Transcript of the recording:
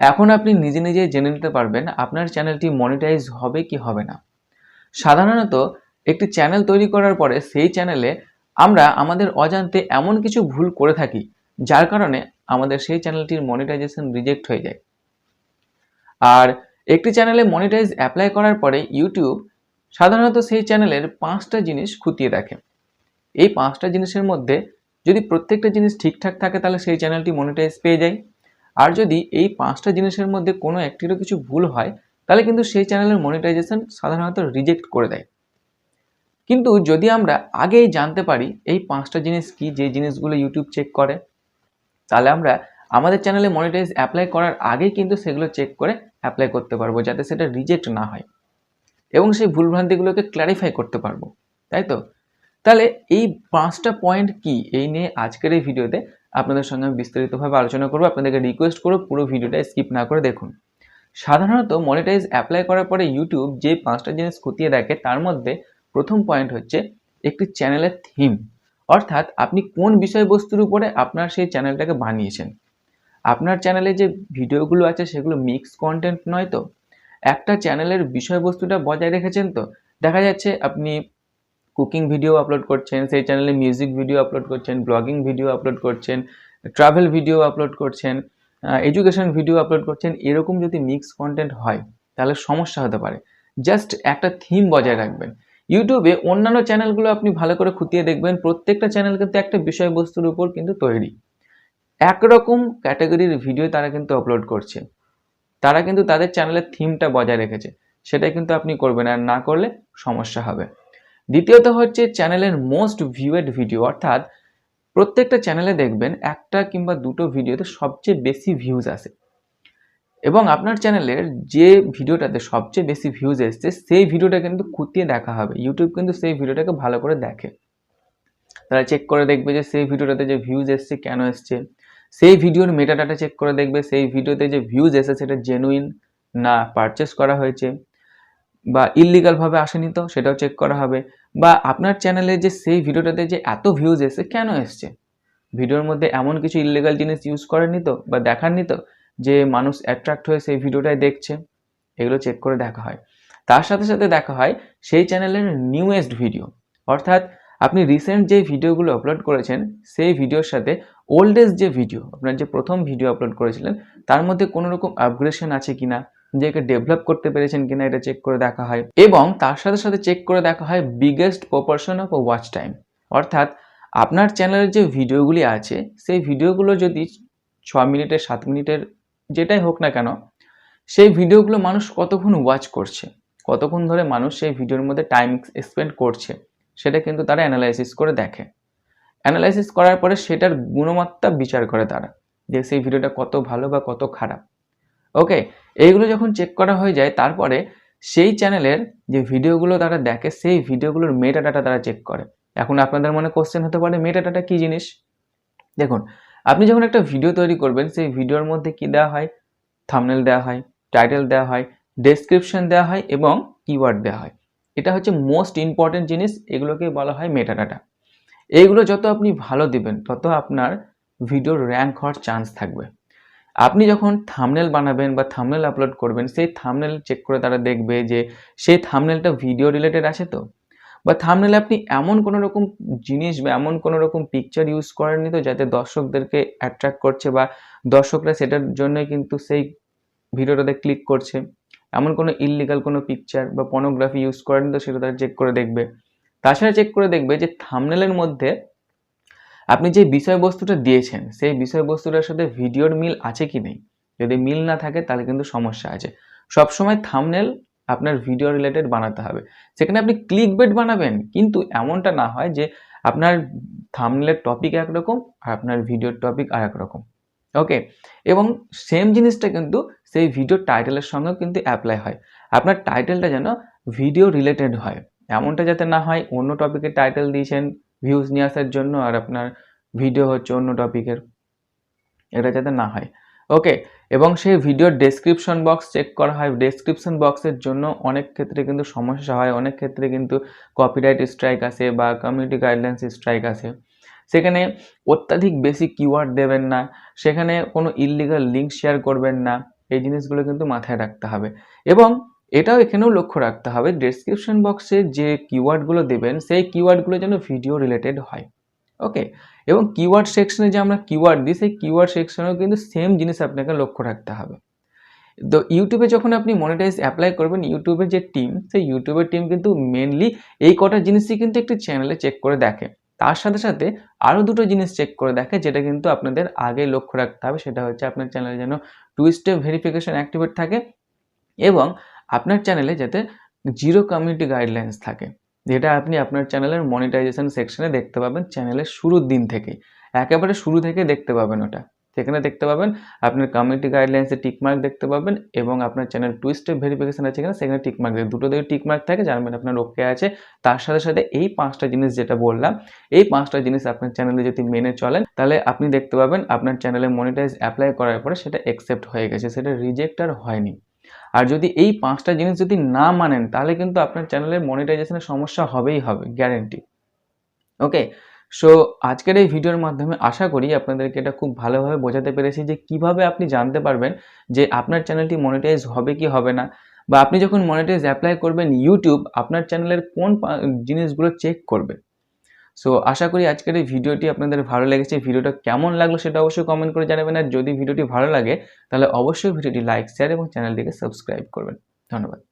এখন আপনি নিজে নিজে জেনে নিতে পারবেন আপনার চ্যানেলটি মনিটাইজ হবে কি হবে না। সাধারণত একটি চ্যানেল তৈরি করার পরে সেই চ্যানেলে আমরা আমাদের অজান্তে এমন কিছু ভুল করে থাকি, যার কারণে আমাদের সেই চ্যানেলটির মনিটাইজেশন রিজেক্ট হয়ে যায়। আর একটি চ্যানেলে মনিটাইজ অ্যাপ্লাই করার পরে ইউটিউব সাধারণত সেই চ্যানেলের পাঁচটা জিনিস খুঁটিয়ে দেখে। এই পাঁচটা জিনিসের মধ্যে যদি প্রত্যেকটা জিনিস ঠিকঠাক থাকে তাহলে সেই চ্যানেলটি মনিটাইজ পেয়ে যায়। আর যদি এই পাঁচটা জিনিসের মধ্যে কোনো একটিরও কিছু ভুল হয়, তাহলে কিন্তু সেই চ্যানেলের মনিটাইজেশন সাধারণত রিজেক্ট করে দেয়। কিন্তু যদি আমরা আগেই জানতে পারি এই পাঁচটা জিনিস কি, যে জিনিসগুলো ইউটিউব চেক করে, তাহলে আমরা আমাদের চ্যানেলে মনিটাইজ অ্যাপ্লাই করার আগেই কিন্তু সেগুলো চেক করে অ্যাপ্লাই করতে পারব, যাতে সেটা রিজেক্ট না হয়। এবং সেই ভুলভ্রান্তিগুলোকে ক্ল্যারিফাই করতে পারব, তাই তো? তাহলে এই পাঁচটা পয়েন্ট কি, এই নিয়ে আজকের এই ভিডিওতে আপনাদের সঙ্গে আমি বিস্তারিতভাবে আলোচনা করব, আপনাদেরকে রিকোয়েস্ট করব, পুরো ভিডিওটা স্কিপ না করে দেখুন। সাধারণত মনিটাইজ অ্যাপ্লাই করার পরে ইউটিউব যে পাঁচটা জিনিস খতিয়ে দেখে, তার মধ্যে প্রথম পয়েন্ট হচ্ছে একটি চ্যানেলের থিম অর্থাৎ আপনি কোন বিষয়বস্তুর উপরে আপনার সেই চ্যানেলটাকে বানিয়েছেন। আপনার চ্যানেলে যে ভিডিওগুলো আছে, সেগুলো মিক্স কন্টেন্ট নয় তো? একটা চ্যানেলের বিষয়বস্তুটা বজায় রেখেছেন তো? দেখা যাচ্ছে আপনি কুকিং ভিডিও আপলোড করছেন, সেই চ্যানেলে মিউজিক ভিডিও আপলোড করছেন ব্লগিং ভিডিও আপলোড করছেন ট্রাভেল ভিডিও আপলোড করছেন এডুকেশন ভিডিও আপলোড করছেন, এরকম যদি মিক্স কন্টেন্ট হয়, তাহলে সমস্যা হতে পারে। জাস্ট একটা থিম বজায় রাখবেন। ইউটিউবে অন্যান্য চ্যানেলগুলো আপনি ভালো করে খুঁটিয়ে দেখবেন, প্রত্যেকটা চ্যানেল কিন্তু একটা বিষয়বস্তুর উপর কিন্তু তৈরি। একরকম ক্যাটাগরির ভিডিও তারা কিন্তু আপলোড করছে। তারা কিন্তু তাদের চ্যানেলের থিমটা বজায় রেখেছে। সেটাই কিন্তু আপনি করবেন, আর না করলে সমস্যা হবে। দ্বিতীয়ত হচ্ছে চ্যানেলের মোস্ট ভিউয়েড ভিডিও, অর্থাৎ প্রত্যেকটা চ্যানেলে দেখবেন একটা কিংবা দুটো ভিডিওতে সবচেয়ে বেশি ভিউজ আসে। এবং আপনার চ্যানেলের যে ভিডিওটাতে সবচেয়ে বেশি ভিউজ এসছে, সেই ভিডিওটা কিন্তু খুঁটিয়ে দেখা হবে। ইউটিউব কিন্তু সেই ভিডিওটাকে ভালো করে দেখে। তারা চেক করে দেখবে যে সেই ভিডিওটাতে যে ভিউজ এসছে কেন এসছে। সেই ভিডিওর মেটাডাটা চেক করে দেখবে সেই ভিডিওতে যে ভিউজ এসে সেটা জেনুইন না পারচেস করা হয়েছে, বা ইলিগালভাবে আসেনি তো সেটাও চেক করা হবে। বা আপনার চ্যানেলে যে সেই ভিডিওটাতে যে এত ভিউজ এসে কেন এসছে? ভিডিওর মধ্যে এমন কিছু ইললিগাল জিনিস ইউজ করেননি তো বা দেখাননি তো যে মানুষ অ্যাট্রাক্ট হয়ে সেই ভিডিওটাই দেখছে? এগুলো চেক করে দেখা হয়। তার সাথে সাথে দেখা হয় সেই চ্যানেলের নিউয়েস্ট ভিডিও অর্থাৎ আপনি রিসেন্ট যে ভিডিওগুলো আপলোড করেছেন, সেই ভিডিওর সাথে ওল্ডেস্ট যে ভিডিও আপনার যে প্রথম ভিডিও আপলোড করেছিলেন, তার মধ্যে কোনো রকম আপগ্রেশন আছে কিনা? নিজেকে ডেভেলপ করতে পেরেছেন কিনা এটা চেক করে দেখা হয়। এবং তার সাথে সাথে চেক করে দেখা হয় biggest proportion of watch time অর্থাৎ আপনার চ্যানেলের যে ভিডিওগুলি আছে, সেই ভিডিওগুলো যদি ছ মিনিটের, সাত মিনিটের যেটাই হোক না কেন, সেই ভিডিওগুলো মানুষ কতক্ষণ ওয়াচ করছে? কতক্ষণ ধরে মানুষ সেই ভিডিওর মধ্যে টাইম স্পেন্ড করছে? সেটা কিন্তু তারা অ্যানালাইসিস করে দেখে। অ্যানালাইসিস করার পরে সেটার গুণমাত্রা বিচার করে তারা যে সেই ভিডিওটা কত ভালো বা কত খারাপ। ওকে এইগুলো যখন চেক করা হয়ে যায়, তারপরে সেই চ্যানেলের যে ভিডিওগুলো তারা দেখে, সেই ভিডিওগুলোর মেটা ডাটা তারা চেক করে। এখন আপনাদের মনে কোশ্চেন হতে পারে মেটা ডাটা কী জিনিস? দেখুন, আপনি যখন একটা ভিডিও তৈরি করবেন, সেই ভিডিওর মধ্যে কি দেওয়া হয়? থামনেল দেওয়া হয় টাইটেল দেওয়া হয় ডেসক্রিপশন দেওয়া হয় এবং কিওয়ার্ড দেওয়া হয়। এটা হচ্ছে মোস্ট ইম্পর্টেন্ট জিনিস, এগুলোকে বলা হয় মেটা ডাটা এইগুলো যত আপনি ভালো দিবেন, তত আপনার ভিডিওর র্যাঙ্ক হওয়ার চান্স থাকবে। আপনি যখন থামনেল বানাবেন বা থামনেল আপলোড করবেন, সেই থামনেল চেক করে তারা দেখবে যে সেই থামনেলটা ভিডিও রিলেটেড আছে তো? বা থামনেলে আপনি এমন কোনো রকম জিনিস বা এমন কোনো রকম পিকচার ইউজ করেননি তো যাতে দর্শকদেরকে অ্যাট্রাক্ট করছে বা দর্শকরা সেটার জন্যই কিন্তু সেই ভিডিওটাতে ক্লিক করছে? এমন কোনো ইললিগাল কোনো পিকচার বা পর্নোগ্রাফি ইউজ করেন তো সেটা তারা চেক করে দেখবে। তাছাড়া চেক করে দেখবে যে থামনেলের মধ্যে আপনি যে বিষয়বস্তুটা দিয়েছেন, সেই বিষয়বস্তুটার সাথে ভিডিওর মিল আছে কি নেই? যদি মিল না থাকে, তাহলে কিন্তু সমস্যা আছে। সবসময় থামনেল আপনার ভিডিও রিলেটেড বানাতে হবে। সেখানে আপনি ক্লিক বেট বানাবেন, কিন্তু এমনটা না হয় যে আপনার থামনেলের টপিক একরকম আর আপনার ভিডিওর টপিক আর এক রকম ওকে এবং সেম জিনিসটা কিন্তু সেই ভিডিও টাইটেলের সঙ্গেও কিন্তু অ্যাপ্লাই হয়। আপনার টাইটেলটা যেন ভিডিও রিলেটেড হয়। এমনটা যাতে না হয়, অন্য টপিকের টাইটেল দিয়েছেন ভিউজ নিয়ে আসার জন্য আর আপনার ভিডিও হচ্ছে অন্য টপিকের এটা যাতে না হয়। ওকে এবং সেই ভিডিওর ডেসক্রিপশন বক্স চেক করা হয়। ডেসক্রিপশন বক্সের জন্য অনেক ক্ষেত্রে কিন্তু সমস্যা হয়। অনেক ক্ষেত্রে কিন্তু কপিরাইট স্ট্রাইক আসে বা কমিউনিটি গাইডলাইন্স স্ট্রাইক আসে। সেখানে অত্যাধিক বেশি কিওয়ার্ড দেবেন না। সেখানে কোনো ইললিগাল লিঙ্ক শেয়ার করবেন না। এই জিনিসগুলো কিন্তু মাথায় রাখতে হবে। এবং এটাও এখানেও লক্ষ্য রাখতে হবে ডেসক্রিপশন বক্সে যে কিওয়ার্ডগুলো দেবেন, সেই কিওয়ার্ডগুলো যেন ভিডিও রিলেটেড হয়। ওকে এবং কিওয়ার্ড সেকশনে যে আমরা কিওয়ার্ড দিই, সেই কিওয়ার্ড সেকশনেও কিন্তু সেম জিনিস আপনাকে লক্ষ্য রাখতে হবে। তো ইউটিউবে যখন আপনি মনিটাইজ অ্যাপ্লাই করবেন ইউটিউবের যে টিম সেই ইউটিউবের টিম কিন্তু মেনলি এই কটা জিনিসই কিন্তু একটি চ্যানেলে চেক করে দেখে। তার সাথে সাথে আরও দুটো জিনিস চেক করে দেখে, যেটা কিন্তু আপনাদের আগে লক্ষ্য রাখতে হবে, সেটা হচ্ছে আপনার চ্যানেলে যেন টু স্টেপ ভেরিফিকেশন অ্যাক্টিভেট থাকে এবং আপনার চ্যানেলে যাতে জিরো কমিউনিটি গাইডলাইন্স থাকে। যেটা আপনি আপনার চ্যানেলের মনিটাইজেশন সেকশনে দেখতে পাবেন চ্যানেলের শুরুর দিন থেকে। একেবারে শুরু থেকে দেখতে পাবেন ওটা। সেখানে দেখতে পাবেন আপনার কমিউনিটি গাইডলাইন্সে টিকমার্ক দেখতে পাবেন এবং আপনার চ্যানেল টু স্টেপ ভেরিফিকেশন আছে কিনা, সেখানে টিকমার্ক দেবে। দুটো দিকে টিকমার্ক থাকে জানবেন আপনার ওকে আছে। তার সাথে সাথে এই পাঁচটা জিনিস যেটা বললাম, এই পাঁচটা জিনিস আপনার চ্যানেলে যদি মেনে চলেন, তাহলে আপনি দেখতে পাবেন আপনার চ্যানেলে মনিটাইজ অ্যাপ্লাই করার পরে সেটা অ্যাকসেপ্ট হয়ে গেছে, সেটা রিজেক্ট আর হয়নি। আর যদি এই পাঁচটা জিনিস যদি না মানেন, তাহলে কিন্তু আপনার চ্যানেলের মনিটাইজেশনের সমস্যা হবেই হবে গ্যারেন্টি ওকে সো আজকের এই ভিডিওর মাধ্যমে আশা করি আপনাদেরকে এটা খুব ভালোভাবে বোঝাতে পেরেছি যে কীভাবে আপনি জানতে পারবেন যে আপনার চ্যানেলটি মনিটাইজ হবে কি হবে না। বা আপনি যখন মনিটাইজ অ্যাপ্লাই করবেন ইউটিউব আপনার চ্যানেলের কোন জিনিসগুলো চেক করবে সো আশা করি আজকের এই ভিডিওটি আপনাদের ভালো লেগেছে। ভিডিওটা কেমন লাগল সেটা অবশ্যই কমেন্ট করে জানাবেন। আর যদি ভিডিওটি ভালো লাগে, তাহলে অবশ্যই ভিডিওটি লাইক শেয়ার এবং চ্যানেলটিকে সাবস্ক্রাইব করবেন। ধন্যবাদ।